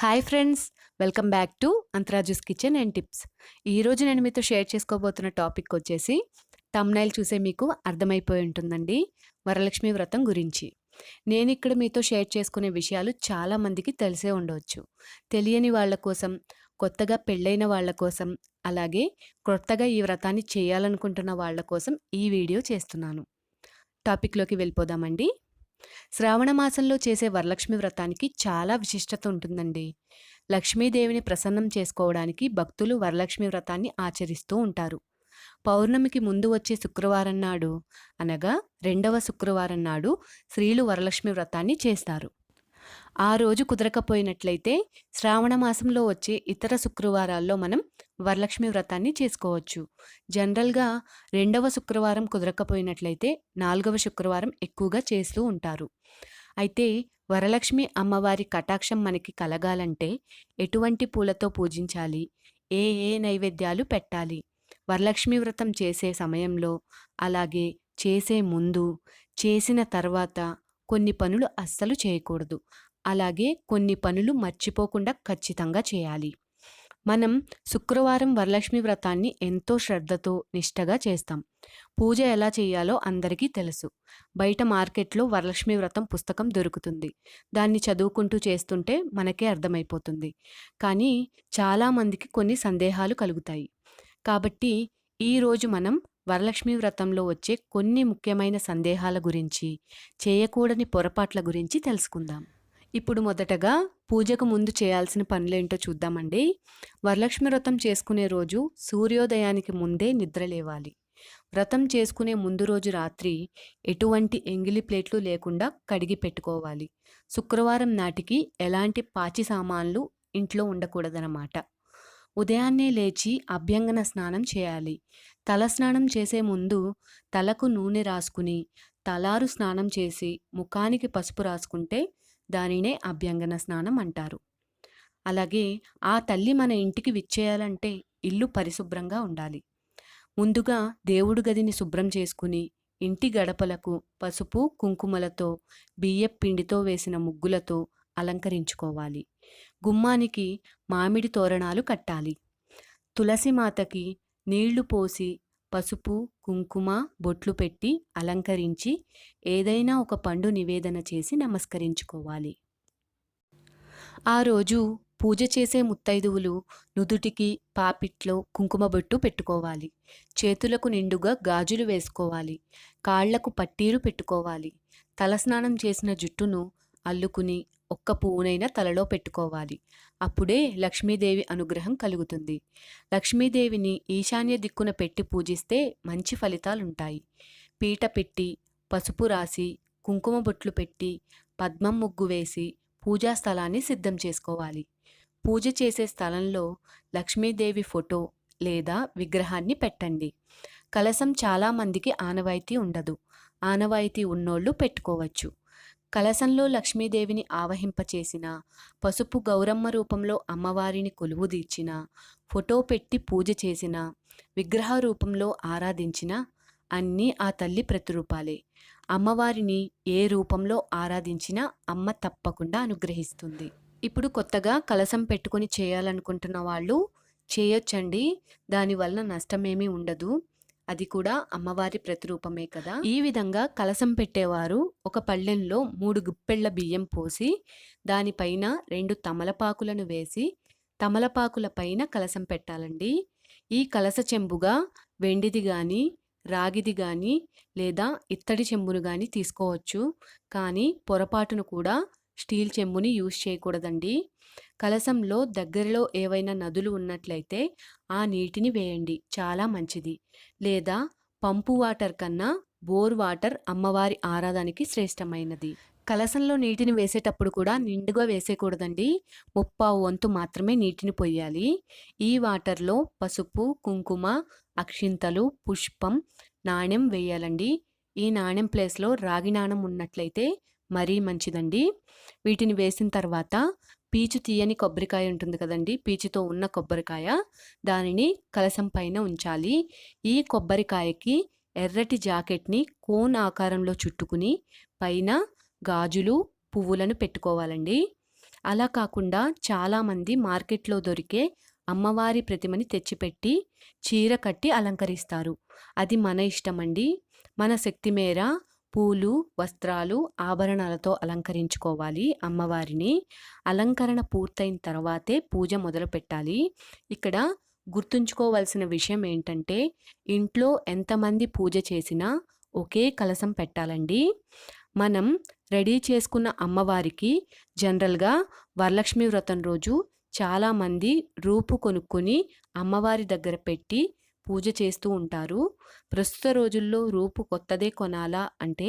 Hi friends welcome back to అంతరాజుస్ kitchen and tips ఈరోజు నేను మీతో షేర్ చేసుకోబోతున్న టాపిక్ వచ్చేసి తమ్నైల్ చూసే మీకు అర్థమైపోయి ఉంటుందండి వరలక్ష్మి వ్రతం గురించి. నేను ఇక్కడ మీతో షేర్ చేసుకునే విషయాలు చాలామందికి తెలిసే ఉండవచ్చు తెలియని వాళ్ళ కోసం కొత్తగా పెళ్ళైన వాళ్ళ కోసం అలాగే కొత్తగా ఈ వ్రతాన్ని చేయాలనుకుంటున్న వాళ్ళ కోసం ఈ వీడియో చేస్తున్నాను. టాపిక్లోకి వెళ్ళిపోదామండి. శ్రావణ మాసంలో చేసే వరలక్ష్మి వ్రతానికి చాలా విశిష్టత ఉంటుందండి. లక్ష్మీదేవిని ప్రసన్నం చేసుకోవడానికి భక్తులు వరలక్ష్మి వ్రతాన్ని ఆచరిస్తూ ఉంటారు. పౌర్ణమికి ముందు వచ్చే శుక్రవారం నాడు అనగా రెండవ శుక్రవారం నాడు స్త్రీలు వరలక్ష్మి వ్రతాన్ని చేస్తారు. ఆ రోజు కుదరకపోయినట్లయితే శ్రావణ మాసంలో వచ్చే ఇతర శుక్రవారాల్లో మనం వరలక్ష్మి వ్రతాన్ని చేసుకోవచ్చు. జనరల్గా రెండవ శుక్రవారం కుదరకపోయినట్లయితే నాలుగవ శుక్రవారం ఎక్కువగా చేస్తూ ఉంటారు. అయితే వరలక్ష్మి అమ్మవారి కటాక్షం మనకి కలగాలంటే ఎటువంటి పూలతో పూజించాలి? ఏ ఏ నైవేద్యాలు పెట్టాలి? వరలక్ష్మి వ్రతం చేసే సమయంలో అలాగే చేసే ముందు చేసిన తర్వాత కొన్ని పనులు అస్సలు చేయకూడదు. అలాగే కొన్ని పనులు మర్చిపోకుండా ఖచ్చితంగా చేయాలి. మనం శుక్రవారం వరలక్ష్మి వ్రతాన్ని ఎంతో శ్రద్ధతో నిష్టగా చేస్తాం. పూజ ఎలా చేయాలో అందరికీ తెలుసు. బయట మార్కెట్లో వరలక్ష్మి వ్రతం పుస్తకం దొరుకుతుంది. దాన్ని చదువుకుంటూ చేస్తుంటే మనకే అర్థమైపోతుంది. కానీ చాలామందికి కొన్ని సందేహాలు కలుగుతాయి. కాబట్టి ఈరోజు మనం వరలక్ష్మి వ్రతంలో వచ్చే కొన్ని ముఖ్యమైన సందేహాల గురించి చేయకూడని పొరపాట్ల గురించి తెలుసుకుందాం. ఇప్పుడు మొదటగా పూజకు ముందు చేయాల్సిన పనులేంటో చూద్దామండి. వరలక్ష్మి వ్రతం చేసుకునే రోజు సూర్యోదయానికి ముందే నిద్ర లేవాలి. వ్రతం చేసుకునే ముందు రోజు రాత్రి ఎటువంటి ఎంగిలి ప్లేట్లు లేకుండా కడిగి పెట్టుకోవాలి. శుక్రవారం నాటికి ఎలాంటి పాచి సామాన్లు ఇంట్లో ఉండకూడదన్నమాట. ఉదయాన్నే లేచి అభ్యంగన స్నానం చేయాలి. తల స్నానం చేసే ముందు తలకు నూనె రాసుకుని తలారు స్నానం చేసి ముఖానికి పసుపు రాసుకుంటే దానినే అభ్యంగన స్నానం అంటారు. అలాగే ఆ తల్లి మన ఇంటికి విచ్చేయాలంటే ఇల్లు పరిశుభ్రంగా ఉండాలి. ముందుగా దేవుడు గదిని శుభ్రం చేసుకుని ఇంటి గడపలకు పసుపు కుంకుమలతో బియ్యపు పిండితో వేసిన ముగ్గులతో అలంకరించుకోవాలి. గుమ్మానికి మామిడి తోరణాలు కట్టాలి. తులసి మాతకి నీళ్ళు పోసి పసుపు కుంకుమ బొట్లు పెట్టి అలంకరించి ఏదైనా ఒక పండు నివేదన చేసి నమస్కరించుకోవాలి. ఆ రోజు పూజ చేసే ముత్తైదువులు నుదుటికి పాపిట్లో కుంకుమ బొట్టు పెట్టుకోవాలి. చేతులకు నిండుగా గాజులు వేసుకోవాలి. కాళ్ళకు పట్టీలు పెట్టుకోవాలి. తలస్నానం చేసిన జుట్టును అల్లుకుని ఒక్క పువ్వునైనా తలలో పెట్టుకోవాలి. అప్పుడే లక్ష్మీదేవి అనుగ్రహం కలుగుతుంది. లక్ష్మీదేవిని ఈశాన్య దిక్కున పెట్టి పూజిస్తే మంచి ఫలితాలుంటాయి. పీట పెట్టి పసుపు రాసి కుంకుమ బొట్లు పెట్టి పద్మం ముగ్గు వేసి పూజా స్థలాన్ని సిద్ధం చేసుకోవాలి. పూజ చేసే స్థలంలో లక్ష్మీదేవి ఫోటో లేదా విగ్రహాన్ని పెట్టండి. కలసం చాలామందికి ఆనవాయితీ ఉండదు. ఆనవాయితీ ఉన్నోళ్ళు పెట్టుకోవచ్చు. కలసంలో లక్ష్మీదేవిని ఆవహింపచేసిన పసుపు గౌరమ్మ రూపంలో అమ్మవారిని కొలువుదీర్చిన ఫోటో పెట్టి పూజ చేసిన విగ్రహ రూపంలో ఆరాధించిన అన్నీ ఆ తల్లి ప్రతిరూపాలే. అమ్మవారిని ఏ రూపంలో ఆరాధించినా అమ్మ తప్పకుండా అనుగ్రహిస్తుంది. ఇప్పుడు కొత్తగా కలసం పెట్టుకొని చేయాలనుకుంటున్న వాళ్ళు చేయొచ్చండి. దానివల్ల నష్టమేమీ ఉండదు. అది కూడా అమ్మవారి ప్రతిరూపమే కదా? ఈ విధంగా కలసం పెట్టేవారు ఒక పళ్ళెంలో మూడు గుప్పెళ్ళ బియ్యం పోసి దానిపైన రెండు తమలపాకులను వేసి తమలపాకుల పైన కలసం పెట్టాలండి. ఈ కలస చెంబుగా వెండిది కానీ రాగిది కానీ లేదా ఇత్తడి చెంబును కానీ తీసుకోవచ్చు. కానీ పొరపాటును కూడా స్టీల్ చెంబుని యూజ్ చేయకూడదండి. కలసంలో దగ్గరలో ఏవైనా నదులు ఉన్నట్లయితే ఆ నీటిని వేయండి. చాలా మంచిది. లేదా పంపు వాటర్ కన్నా బోర్ వాటర్ అమ్మవారి ఆరాధనకి శ్రేష్టమైనది. కలసంలో నీటిని వేసేటప్పుడు కూడా నిండుగా వేసేయకూడదండి ముప్పావు వంతు మాత్రమే నీటిని పొయ్యాలి. ఈ వాటర్లో పసుపు కుంకుమ అక్షింతలు పుష్పం నాణ్యం వేయాలండి. ఈ నాణ్యం ప్లేస్లో రాగి నాణం ఉన్నట్లయితే మరీ మంచిదండి. వీటిని వేసిన తర్వాత పీచు తీయని కొబ్బరికాయ ఉంటుంది కదండి. పీచుతో ఉన్న కొబ్బరికాయ దానిని కలసం పైన ఉంచాలి. ఈ కొబ్బరికాయకి ఎర్రటి జాకెట్ని కోన్ ఆకారంలో చుట్టుకుని పైన గాజులు పువ్వులను పెట్టుకోవాలండి. అలా కాకుండా చాలామంది మార్కెట్లో దొరికే అమ్మవారి ప్రతిమని తెచ్చిపెట్టి చీర కట్టి అలంకరిస్తారు. అది మన ఇష్టమండి. మన శక్తి మేర పూలు వస్త్రాలు ఆభరణాలతో అలంకరించుకోవాలి అమ్మవారిని. అలంకరణ పూర్తయిన తర్వాతే పూజ మొదలు పెట్టాలి. ఇక్కడ గుర్తుంచుకోవాల్సిన విషయం ఏంటంటే ఇంట్లో ఎంతమంది పూజ చేసినా ఒకే కలసం పెట్టాలండి. మనం రెడీ చేసుకున్న అమ్మవారికి జనరల్గా వరలక్ష్మి వ్రతం రోజు చాలామంది రూపు కొనుక్కొని అమ్మవారి దగ్గర పెట్టి పూజ చేస్తూ ఉంటారు. ప్రస్తుత రోజుల్లో రూపు కొత్తదే కొనాలా అంటే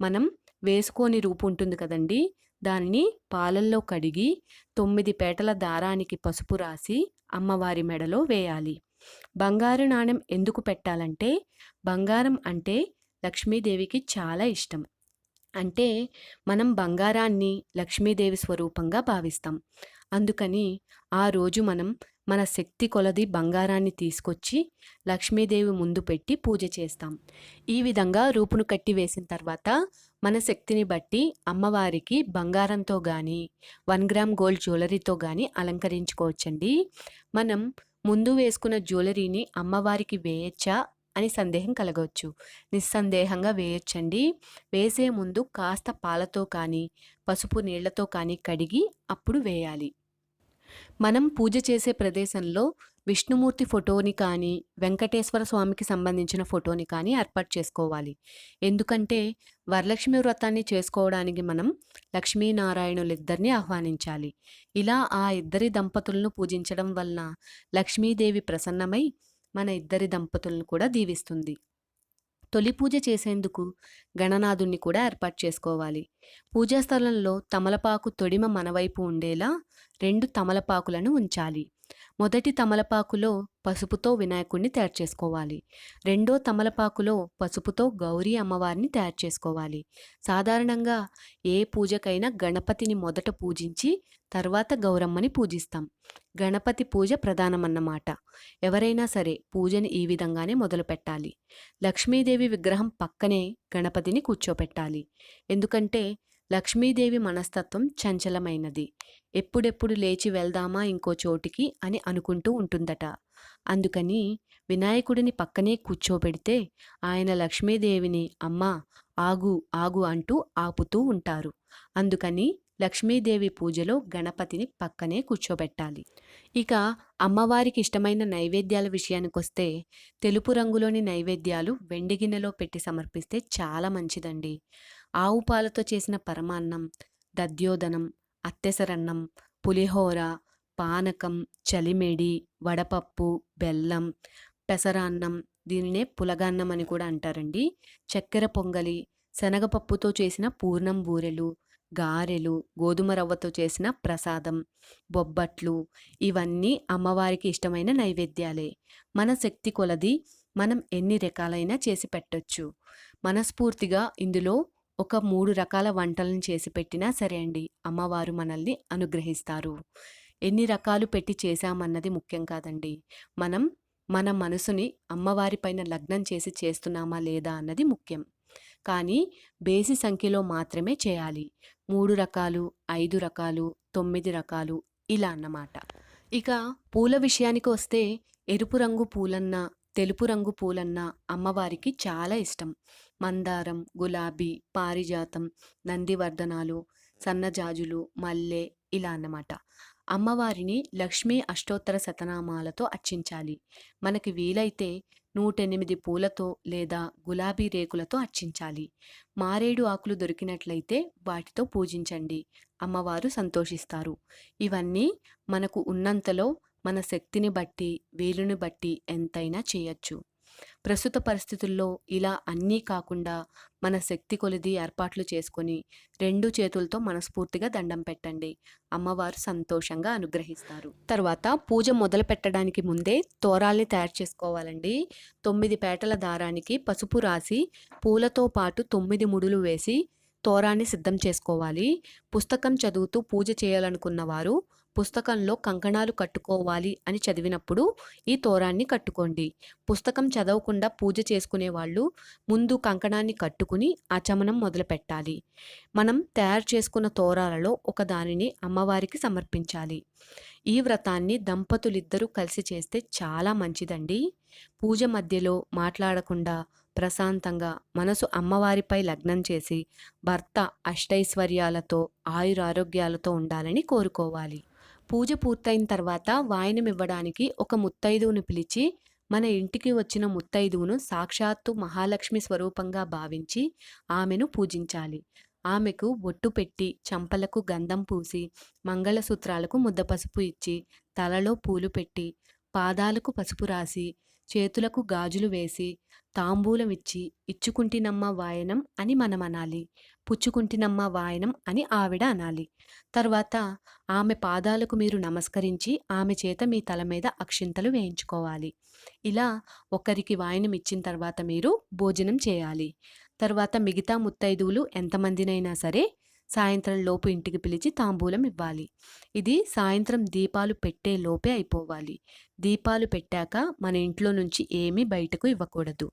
మనం వేసుకోని రూపు ఉంటుంది కదండి. దానిని పాలల్లో కడిగి తొమ్మిది పేటల దారానికి పసుపు రాసి అమ్మవారి మెడలో వేయాలి. బంగారు నాణెం ఎందుకు పెట్టాలంటే బంగారం అంటే లక్ష్మీదేవికి చాలా ఇష్టం. అంటే మనం బంగారాన్ని లక్ష్మీదేవి స్వరూపంగా భావిస్తాం. అందుకని ఆ రోజు మనం మన శక్తి కొలది బంగారాన్ని తీసుకొచ్చి లక్ష్మీదేవి ముందు పెట్టి పూజ చేస్తాం. ఈ విధంగా రూపును కట్టి వేసిన తర్వాత మన శక్తిని బట్టి అమ్మవారికి బంగారంతో కానీ వన్ గ్రామ్ గోల్డ్ జ్యువెలరీతో కానీ అలంకరించుకోవచ్చండి. మనం ముందు వేసుకున్న జ్యువెలరీని అమ్మవారికి వేయచ్చా అని సందేహం కలగవచ్చు. నిస్సందేహంగా వేయొచ్చండి. వేసే ముందు కాస్త పాలతో కానీ పసుపు నీళ్ళతో కానీ కడిగి అప్పుడు వేయాలి. మనం పూజ చేసే ప్రదేశంలో విష్ణుమూర్తి ఫోటోని కానీ వెంకటేశ్వర స్వామికి సంబంధించిన ఫోటోని కానీ ఏర్పాటు చేసుకోవాలి. ఎందుకంటే వరలక్ష్మి వ్రతాన్ని చేసుకోవడానికి మనం లక్ష్మీనారాయణులిద్దరిని ఆహ్వానించాలి. ఇలా ఆ ఇద్దరి దంపతులను పూజించడం వలన లక్ష్మీదేవి ప్రసన్నమై మన ఇద్దరి దంపతులను కూడా దీవిస్తుంది. తొలి పూజ చేసేందుకు గణనాథుణ్ణి కూడా ఏర్పాటు చేసుకోవాలి. పూజా స్థలంలో తమలపాకు తొడిమ మనవైపు ఉండేలా రెండు తమలపాకులను ఉంచాలి. మొదటి తమలపాకులో పసుపుతో వినాయకుడిని తయారు చేసుకోవాలి. రెండో తమలపాకులో పసుపుతో గౌరీ అమ్మవారిని తయారు చేసుకోవాలి. సాధారణంగా ఏ పూజకైనా గణపతిని మొదట పూజించి తర్వాత గౌరమ్మని పూజిస్తాం. గణపతి పూజ ప్రధానమన్నమాట. ఎవరైనా సరే పూజని ఈ విధంగానే మొదలు పెట్టాలి. లక్ష్మీదేవి విగ్రహం పక్కనే గణపతిని కూర్చోపెట్టాలి. ఎందుకంటే లక్ష్మీదేవి మనస్తత్వం చంచలమైనది. ఎప్పుడెప్పుడు లేచి వెళ్దామా ఇంకో చోటికి అని అనుకుంటూ ఉంటుందట. అందుకని వినాయకుడిని పక్కనే కూర్చోబెడితే ఆయన లక్ష్మీదేవిని అమ్మా ఆగు ఆగు అంటూ ఆపుతూ ఉంటారు. అందుకని లక్ష్మీదేవి పూజలో గణపతిని పక్కనే కూర్చోబెట్టాలి. ఇక అమ్మవారికి ఇష్టమైన నైవేద్యాల విషయానికొస్తే తెలుపు రంగులోని నైవేద్యాలు వెండి గిన్నెలో పెట్టి సమర్పిస్తే చాలా మంచిదండి. ఆవు పాలతో చేసిన పరమాన్నం దద్యోదనం అత్తెసరన్నం పులిహోర పానకం చలిమిడి వడపప్పు బెల్లం పెసరాన్నం దీనినే పులగాన్నం అని కూడా అంటారండి. చక్కెర పొంగలి శనగపప్పుతో చేసిన పూర్ణం బూరెలు గారెలు గోధుమ రవ్వతో చేసిన ప్రసాదం బొబ్బట్లు ఇవన్నీ అమ్మవారికి ఇష్టమైన నైవేద్యాలే. మన శక్తి కొలది మనం ఎన్ని రకాలైనా చేసి పెట్టొచ్చు. మనస్ఫూర్తిగా ఇందులో ఒక మూడు రకాల వంటలను చేసి పెట్టినా సరే అండి అమ్మవారు మనల్ని అనుగ్రహిస్తారు. ఎన్ని రకాలు పెట్టి చేశామన్నది ముఖ్యం కాదండి. మనం మన మనసుని అమ్మవారి పైన లగ్నం చేసి చేస్తున్నామా లేదా అన్నది ముఖ్యం. కానీ బేసి సంఖ్యలో మాత్రమే చేయాలి. మూడు రకాలు ఐదు రకాలు తొమ్మిది రకాలు ఇలా అన్నమాట. ఇక పూల విషయానికి వస్తే ఎరుపు రంగు పూలన్నా తెలుపు రంగు పూలన్నా అమ్మవారికి చాలా ఇష్టం. మందారం గులాబీ పారిజాతం నందివర్ధనాలు సన్నజాజులు మల్లె ఇలా అన్నమాట. అమ్మవారిని లక్ష్మీ అష్టోత్తర శతనామాలతో అర్చించాలి. మనకి వీలైతే నూటెనిమిది పూలతో లేదా గులాబీ రేకులతో అర్చించాలి. మారేడు ఆకులు దొరికినట్లయితే వాటితో పూజించండి. అమ్మవారు సంతోషిస్తారు. ఇవన్నీ మనకు ఉన్నంతలో మన శక్తిని బట్టి వీలుని బట్టి ఎంతైనా చేయొచ్చు. ప్రస్తుత పరిస్థితుల్లో ఇలా అన్నీ కాకుండా మన శక్తి కొలిది ఏర్పాట్లు చేసుకొని రెండు చేతులతో మనస్ఫూర్తిగా దండం పెట్టండి. అమ్మవారు సంతోషంగా అనుగ్రహిస్తారు. తర్వాత పూజ మొదలు పెట్టడానికి ముందే తోరాల్ని తయారు చేసుకోవాలండి. తొమ్మిది పేటల దారానికి పసుపు రాసి పూలతో పాటు తొమ్మిది ముడులు వేసి తోరాన్ని సిద్ధం చేసుకోవాలి. పుస్తకం చదువుతూ పూజ చేయాలనుకున్న వారు పుస్తకంలో కంకణాలు కట్టుకోవాలి అని చదివినప్పుడు ఈ తోరాన్ని కట్టుకోండి. పుస్తకం చదవకుండా పూజ చేసుకునే వాళ్ళు ముందు కంకణాన్ని కట్టుకుని ఆచమనం మొదలుపెట్టాలి. మనం తయారు చేసుకున్న తోరాలలో ఒక దానిని అమ్మవారికి సమర్పించాలి. ఈ వ్రతాన్ని దంపతులిద్దరూ కలిసి చేస్తే చాలా మంచిదండి. పూజ మధ్యలో మాట్లాడకుండా ప్రశాంతంగా మనసు అమ్మవారిపై లగ్నం చేసి భర్త అష్టైశ్వర్యాలతో ఆయురారోగ్యాలతో ఉండాలని కోరుకోవాలి. పూజ పూర్తయిన తర్వాత వాయనమివ్వడానికి ఒక ముత్తైదువును పిలిచి మన ఇంటికి వచ్చిన ముత్తైదువును సాక్షాత్తు మహాలక్ష్మి స్వరూపంగా భావించి ఆమెను పూజించాలి. ఆమెకు బొట్టు పెట్టి చంపలకు గంధం పూసి మంగళసూత్రాలకు ముద్ద పసుపు ఇచ్చి తలలో పూలు పెట్టి పాదాలకు పసుపు రాసి చేతులకు గాజులు వేసి తాంబూలమిచ్చి ఇచ్చుకుంటినమ్మ వాయనం అని మనం అనాలి పుచ్చుకుంటినమ్మ వాయనం అని ఆవిడ అనాలి. తర్వాత ఆమె పాదాలకు మీరు నమస్కరించి ఆమె చేత మీ తల మీద అక్షింతలు వేయించుకోవాలి. ఇలా ఒకరికి వాయనం ఇచ్చిన తర్వాత మీరు భోజనం చేయాలి. తర్వాత మిగతా ముత్తైదువులు ఎంతమందినైనా సరే సాయంత్రం లోపు ఇంటికి పిలిచి తాంబూలం ఇవ్వాలి. ఇది సాయంత్రం దీపాలు పెట్టే లోపే అయిపోవాలి. దీపాలు పెట్టాక మన ఇంట్లో నుంచి ఏమీ బయటకు ఇవ్వకూడదు.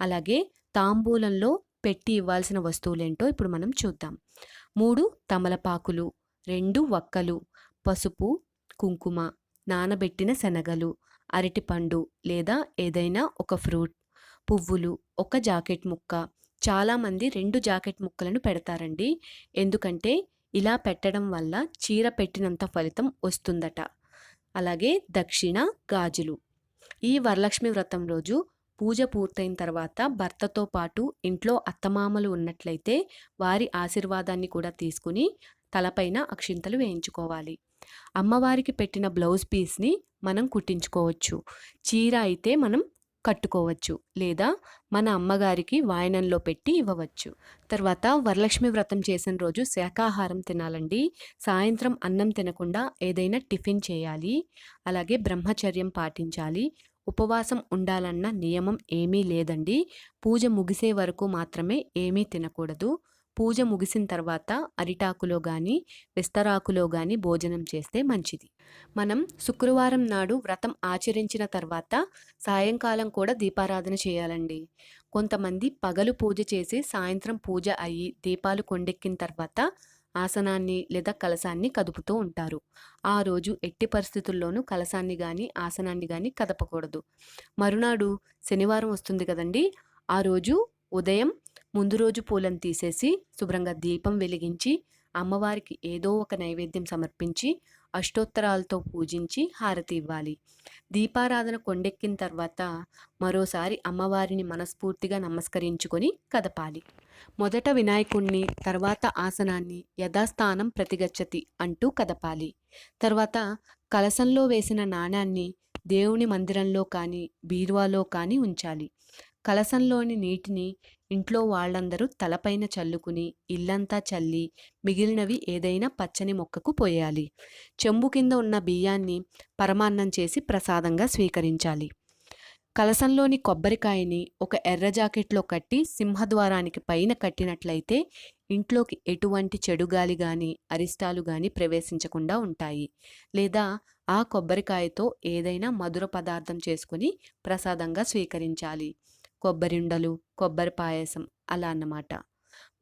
అలాగే తాంబూలంలో పెట్టి ఇవ్వాల్సిన వస్తువులేంటో ఇప్పుడు మనం చూద్దాం. మూడు తమలపాకులు రెండు వక్కలు పసుపు కుంకుమ నానబెట్టిన శనగలు అరటిపండు లేదా ఏదైనా ఒక ఫ్రూట్ పువ్వులు ఒక జాకెట్ ముక్క చాలామంది రెండు జాకెట్ ముక్కలను పెడతారండి. ఎందుకంటే ఇలా పెట్టడం వల్ల చీర పెట్టినంత ఫలితం వస్తుందట. అలాగే దక్షిణ గాజులు. ఈ వరలక్ష్మి వ్రతం రోజు పూజ పూర్తయిన తర్వాత భర్తతో పాటు ఇంట్లో అత్తమామలు ఉన్నట్లయితే వారి ఆశీర్వాదాన్ని కూడా తీసుకుని తలపైన అక్షింతలు వేయించుకోవాలి. అమ్మవారికి పెట్టిన బ్లౌజ్ పీస్ని మనం కుట్టించుకోవచ్చు. చీర అయితే మనం కట్టుకోవచ్చు లేదా మన అమ్మగారికి వాయనంలో పెట్టి ఇవ్వవచ్చు. తర్వాత వరలక్ష్మి వ్రతం చేసిన రోజు శాకాహారం తినాలండి. సాయంత్రం అన్నం తినకుండా ఏదైనా టిఫిన్ చేయాలి. అలాగే బ్రహ్మచర్యం పాటించాలి. ఉపవాసం ఉండాలన్న నియమం ఏమీ లేదండి. పూజ ముగిసే వరకు మాత్రమే ఏమీ తినకూడదు. పూజ ముగిసిన తర్వాత అరిటాకులో కానీ విస్తరాకులో కానీ భోజనం చేస్తే మంచిది. మనం శుక్రవారం నాడు వ్రతం ఆచరించిన తర్వాత సాయంకాలం కూడా దీపారాధన చేయాలండి. కొంతమంది పగలు పూజ చేసి సాయంత్రం పూజ అయ్యి దీపాలు కొండెక్కిన తర్వాత ఆసనాన్ని లేదా కలసాన్ని కదుపుతూ ఉంటారు. ఆ రోజు ఎట్టి పరిస్థితుల్లోనూ కలసాన్ని కానీ ఆసనాన్ని కానీ కదపకూడదు. మరునాడు శనివారం వస్తుంది కదండి ఆ రోజు ఉదయం ముందు రోజు పూలను తీసేసి శుభ్రంగా దీపం వెలిగించి అమ్మవారికి ఏదో ఒక నైవేద్యం సమర్పించి అష్టోత్తరాలతో పూజించి హారతి ఇవ్వాలి. దీపారాధన కొండెక్కిన తర్వాత మరోసారి అమ్మవారిని మనస్ఫూర్తిగా నమస్కరించుకొని కదపాలి. మొదట వినాయకుణ్ణి తర్వాత ఆసనాన్ని యథాస్థానం ప్రతిగచ్చతి అంటూ కదపాలి. తర్వాత కలసంలో వేసిన నాణాన్ని దేవుని మందిరంలో కానీ బీరువాలో కానీ ఉంచాలి. కలసంలోని నీటిని ఇంట్లో వాళ్ళందరూ తలపైన చల్లుకుని ఇల్లంతా చల్లి మిగిలినవి ఏదైనా పచ్చని మొక్కకు పోయాలి. చెంబు కింద ఉన్న బియ్యాన్ని పరమాన్నం చేసి ప్రసాదంగా స్వీకరించాలి. కలసంలోని కొబ్బరికాయని ఒక ఎర్ర జాకెట్లో కట్టి సింహద్వారానికి పైన కట్టినట్లయితే ఇంట్లోకి ఎటువంటి చెడు గాలి కానీ అరిష్టాలు కానీ ప్రవేశించకుండా ఉంటాయి. లేదా ఆ కొబ్బరికాయతో ఏదైనా మధుర పదార్థం చేసుకుని ప్రసాదంగా స్వీకరించాలి. కొబ్బరిండలు కొబ్బరి పాయసం అలా అన్నమాట.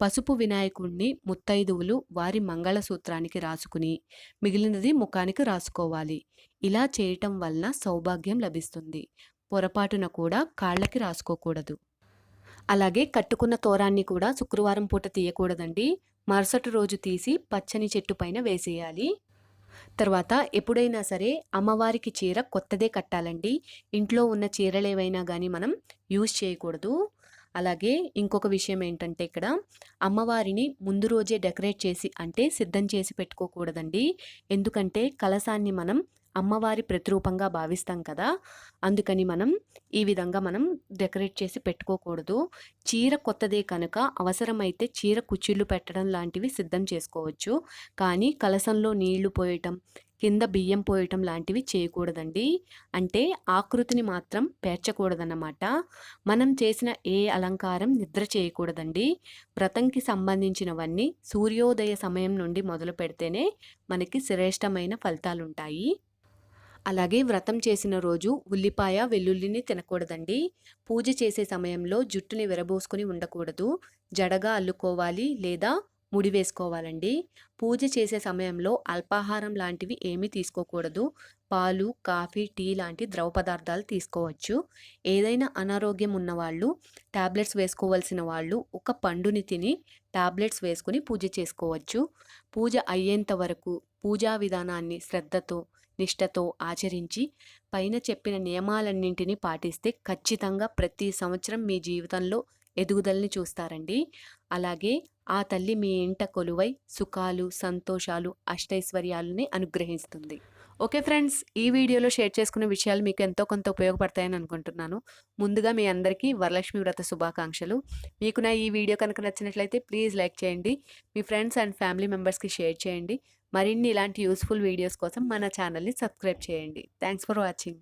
పసుపు వినాయకుడిని ముత్తైదువులు వారి మంగళసూత్రానికి రాసుకుని మిగిలినది ముఖానికి రాసుకోవాలి. ఇలా చేయటం వలన సౌభాగ్యం లభిస్తుంది. పొరపాటున కూడా కాళ్ళకి రాసుకోకూడదు. అలాగే కట్టుకున్న తోరాన్ని కూడా శుక్రవారం పూట తీయకూడదండి. మరుసటి రోజు తీసి పచ్చని చెట్టు పైన వేసేయాలి. తర్వాత ఎప్పుడైనా సరే అమ్మవారికి చీర కొత్తదే కట్టాలండి. ఇంట్లో ఉన్న చీరలు ఏవైనా కానీ మనం యూజ్ చేయకూడదు. అలాగే ఇంకొక విషయం ఏంటంటే ఇక్కడ అమ్మవారిని ముందు రోజే డెకరేట్ చేసి అంటే సిద్ధం చేసి పెట్టుకోకూడదండి. ఎందుకంటే కలసాన్ని మనం అమ్మవారి ప్రతిరూపంగా భావిస్తాం కదా! అందుకని మనం ఈ విధంగా మనం డెకరేట్ చేసి పెట్టుకోకూడదు. చీర కొత్తదే కనుక అవసరమైతే చీర కుచ్చిళ్ళు పెట్టడం లాంటివి సిద్ధం చేసుకోవచ్చు. కానీ కలసంలో నీళ్ళు పోయటం కింద బియ్యం పోయటం లాంటివి చేయకూడదండి. అంటే ఆకృతిని మాత్రం పేర్చకూడదన్నమాట. మనం చేసిన ఏ అలంకారం నిద్ర చేయకూడదండి. వ్రతంకి సంబంధించినవన్నీ సూర్యోదయ సమయం నుండి మొదలు పెడితేనే మనకి శ్రేష్టమైన ఫలితాలుంటాయి. అలాగే వ్రతం చేసిన రోజు ఉల్లిపాయ వెల్లుల్లిని తినకూడదండి. పూజ చేసే సమయంలో జుట్టుని విరబోసుకుని ఉండకూడదు. జడగా అల్లుకోవాలి లేదా ముడి వేసుకోవాలండి. పూజ చేసే సమయంలో అల్పాహారం లాంటివి ఏమీ తీసుకోకూడదు. పాలు కాఫీ టీ లాంటి ద్రవ పదార్థాలు తీసుకోవచ్చు. ఏదైనా అనారోగ్యం ఉన్నవాళ్ళు టాబ్లెట్స్ వేసుకోవాల్సిన వాళ్ళు ఒక పండుని తిని టాబ్లెట్స్ వేసుకుని పూజ చేసుకోవచ్చు. పూజ అయ్యేంత వరకు పూజా విధానాన్ని శ్రద్ధతో నిష్టతో ఆచరించి పైన చెప్పిన నియమాలన్నింటినీ పాటిస్తే ఖచ్చితంగా ప్రతి సంవత్సరం మీ జీవితంలో ఎదుగుదలని చూస్తారండి. అలాగే ఆ తల్లి మీ ఇంట కొలువై సుఖాలు సంతోషాలు అష్టైశ్వర్యాలని అనుగ్రహిస్తుంది. ఓకే ఫ్రెండ్స్ ఈ వీడియోలో షేర్ చేసుకునే విషయాలు మీకు ఎంతో కొంత ఉపయోగపడతాయని అనుకుంటున్నాను. ముందుగా మీ అందరికీ వరలక్ష్మి వ్రత శుభాకాంక్షలు. మీకు నా ఈ వీడియో కనుక నచ్చినట్లయితే ప్లీజ్ లైక్ చేయండి. మీ ఫ్రెండ్స్ అండ్ ఫ్యామిలీ మెంబర్స్కి షేర్ చేయండి. మరిన్ని ఇలాంటి యూస్ఫుల్ వీడియోస్ కోసం మన ఛానల్ని సబ్స్క్రైబ్ చేయండి. Thanks for watching.